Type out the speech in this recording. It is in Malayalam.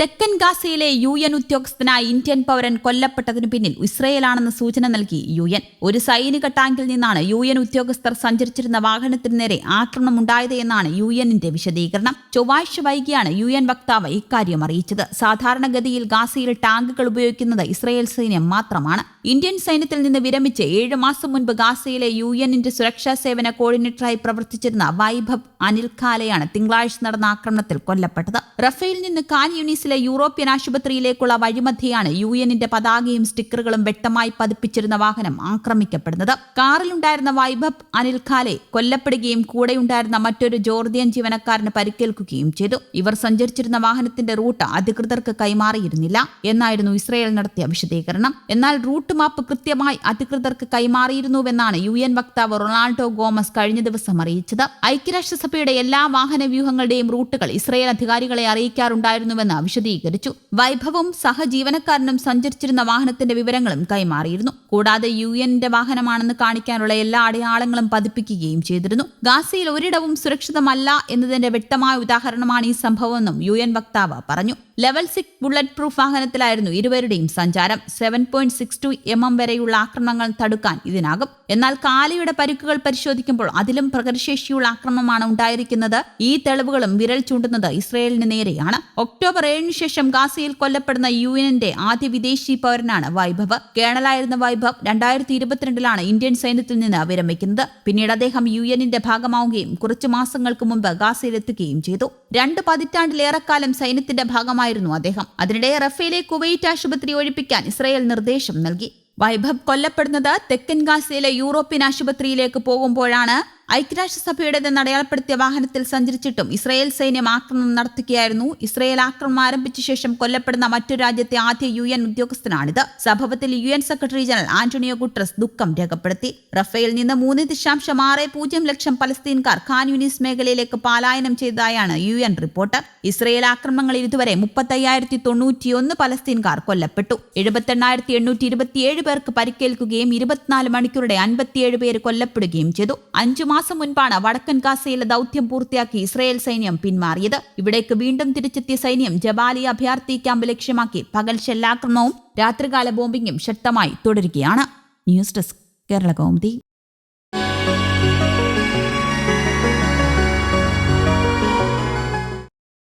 തെക്കൻ ഗാസയിലെ യു എൻ ഉദ്യോഗസ്ഥനായ ഇന്ത്യൻ പൗരൻ കൊല്ലപ്പെട്ടതിന് പിന്നിൽ ഇസ്രയേലാണെന്ന് സൂചന നൽകി യു എൻ. ഒരു സൈനിക ടാങ്കിൽ നിന്നാണ് യു എൻ ഉദ്യോഗസ്ഥർ സഞ്ചരിച്ചിരുന്ന വാഹനത്തിന് നേരെ ആക്രമണം ഉണ്ടായത് എന്നാണ് യു എന്നിന്റെ വിശദീകരണം. ചൊവ്വാഴ്ച വൈകിയാണ് യു എൻ വക്താവ് ഇക്കാര്യം അറിയിച്ചത്. സാധാരണഗതിയിൽ ഗാസയിൽ ടാങ്കുകൾ ഉപയോഗിക്കുന്നത് ഇസ്രയേൽ സൈന്യം മാത്രമാണ്. ഇന്ത്യൻ സൈന്യത്തിൽ നിന്ന് വിരമിച്ച് ഏഴ് മാസം മുൻപ് ഗാസയിലെ യു എന്നിന്റെ സുരക്ഷാ സേവന കോർഡിനേറ്ററായി പ്രവർത്തിച്ചിരുന്ന വൈഭവ് അനിൽ ഖാലയാണ് തിങ്കളാഴ്ച നടന്ന ആക്രമണത്തിൽ കൊല്ലപ്പെട്ടത്. റഫേൽ നിന്ന് കാൻ യൂണീസിലെ യൂറോപ്യൻ ആശുപത്രിയിലേക്കുള്ള വഴിമധ്യയാണ് യു എന്നിന്റെ പതാകയും സ്റ്റിക്കറുകളും വ്യക്തമായി പതിപ്പിച്ചിരുന്ന വാഹനം ആക്രമിക്കപ്പെടുന്നത്. കാറിലുണ്ടായിരുന്ന വൈഭവ് അനിൽ ഖാലെ കൊല്ലപ്പെടുകയും കൂടെയുണ്ടായിരുന്ന മറ്റൊരു ജോർദിയൻ ജീവനക്കാരന് പരിക്കേൽക്കുകയും ചെയ്തു. ഇവർ സഞ്ചരിച്ചിരുന്ന വാഹനത്തിന്റെ റൂട്ട് അധികൃതർക്ക് കൈമാറിയിരുന്നില്ല. എന്നായിരുന്നു ഇസ്രയേൽ നടത്തിയ വിശദീകരണം. എന്നാൽ റൂട്ട് മാപ്പ് കൃത്യമായി അധികൃതർക്ക് കൈമാറിയിരുന്നുവെന്നാണ് യു എൻ വക്താവ് റൊണാൾഡോ ഗോമസ് കഴിഞ്ഞ ദിവസം അറിയിച്ചത്. ഐക്യരാഷ്ട്രസഭയുടെ എല്ലാ വാഹന വ്യൂഹങ്ങളുടെയും റൂട്ടുകൾ ഇസ്രയേൽ അധികാരികളെ അറിയിക്കാറുണ്ടായിരുന്നുവെന്ന് വിശദീകരിച്ചു. വൈഭവവും സഹജീവനക്കാരനും സഞ്ചരിച്ചിരുന്ന വാഹനത്തിന്റെ വിവരങ്ങളും കൈമാറിയിരുന്നു. കൂടാതെ യു എന്നിന്റെ വാഹനമാണെന്ന് കാണിക്കാനുള്ള എല്ലാ അടയാളങ്ങളും പതിപ്പിക്കുകയും ചെയ്തിരുന്നു. ഗാസയിൽ ഒരിടവും സുരക്ഷിതമല്ല എന്നതിന്റെ വ്യക്തമായ ഉദാഹരണമാണ് ഈ സംഭവമെന്നും യു എൻ വക്താവ് പറഞ്ഞു. ലെവൽ സിക്സ് ബുള്ളറ്റ് പ്രൂഫ് വാഹനത്തിലായിരുന്നു ഇരുവരുടെയും സഞ്ചാരം. Seven point six two M M വരെയുള്ള ആക്രമണങ്ങൾ തടുക്കാൻ ഇതിനാകും. എന്നാൽ കാലയുടെ പരിക്കുകൾ പരിശോധിക്കുമ്പോൾ അതിലും പ്രകടശേഷിയുള്ള ആക്രമണമാണ് ഉണ്ടായിരിക്കുന്നത്. ഈ തെളിവുകളും വിരൽ ചൂണ്ടുന്നത് ഇസ്രയേലിന് നേരെയാണ്. ഒക്ടോബർ ഏഴിന് ശേഷം ഗാസയിൽ കൊല്ലപ്പെടുന്ന യു എന്നിന്റെ ആദ്യ വിദേശി പൗരനാണ് വൈഭവ്. കേണലായിരുന്ന വൈഭവ് രണ്ടായിരത്തി ഇരുപത്തിരണ്ടിലാണ് ഇന്ത്യൻ സൈന്യത്തിൽ നിന്ന് വിരമിക്കുന്നത്. പിന്നീട് അദ്ദേഹം യു എന്നിന്റെ ഭാഗമാവുകയും കുറച്ചു മാസങ്ങൾക്ക് മുമ്പ് ഗാസയിലെത്തുകയും ചെയ്തു. രണ്ട് പതിറ്റാണ്ടിലേറെക്കാലം സൈന്യത്തിന്റെ ഭാഗമായിരുന്നു അദ്ദേഹം. അതിനിടെ റഫേലെ കുവൈറ്റ് ആശുപത്രി ഒഴിപ്പിക്കാൻ ഇസ്രയേൽ നിർദ്ദേശം നൽകി. വൈഭവ് കൊല്ലപ്പെടുന്നത് തെക്കൻ ഗാസയിലെ യൂറോപ്യൻ ആശുപത്രിയിലേക്ക് പോകുമ്പോഴാണ് ഐക്യരാഷ്ട്രസഭയുടേതെന്ന് അടയാളപ്പെടുത്തിയ വാഹനത്തിൽ സഞ്ചരിച്ചിട്ടും ഇസ്രയേൽ സൈന്യം ആക്രമണം നടത്തുകയായിരുന്നു. ഇസ്രയേൽ ആക്രമണം ആരംഭിച്ച ശേഷം കൊല്ലപ്പെടുന്ന മറ്റൊരു രാജ്യത്തെ ആദ്യ യു എൻ ഉദ്യോഗസ്ഥനാണിത്. സംഭവത്തിൽ U N secretary general Antonio Guterres ദുഃഖം രേഖപ്പെടുത്തി. റഫേൽ നിന്ന് മൂന്ന് ദശാംശം ആറ് പൂജ്യം ലക്ഷം പലസ്തീൻകാർ ഖാൻ യൂനിസ് മേഖലയിലേക്ക് പലായനം ചെയ്തതായാണ് യു എൻ റിപ്പോർട്ട്. ഇസ്രയേൽ ആക്രമണങ്ങളിൽ ഇതുവരെ മുപ്പത്തയ്യായിരത്തി തൊണ്ണൂറ്റിയൊന്ന് പലസ്തീൻകാർ കൊല്ലപ്പെട്ടു. എഴുപത്തെണ്ണായിരത്തി എണ്ണൂറ്റി ഇരുപത്തിയേഴ് പേർക്ക് പരിക്കേൽക്കുകയും ഇരുപത്തിനാല് മണിക്കൂറുടെ അൻപത്തിയേഴ് പേര് കൊല്ലപ്പെടുകയും ചെയ്തു. അഞ്ചു മാസം മുൻപാണ് വടക്കൻ ഗാസയിലെ ദൗത്യം പൂർത്തിയാക്കി ഇസ്രയേൽ സൈന്യം പിന്മാറിയത്. ഇവിടേക്ക് വീണ്ടും തിരിച്ചെത്തിയ സൈന്യം ജബാലി അഭയാർത്ഥി ക്യാമ്പ് ലക്ഷ്യമാക്കി പകൽ ഷെല്ലാക്രമണവും രാത്രികാല ബോംബിംഗും ശക്തമായി തുടരുകയാണ്. News desk Kerala Kaumudi.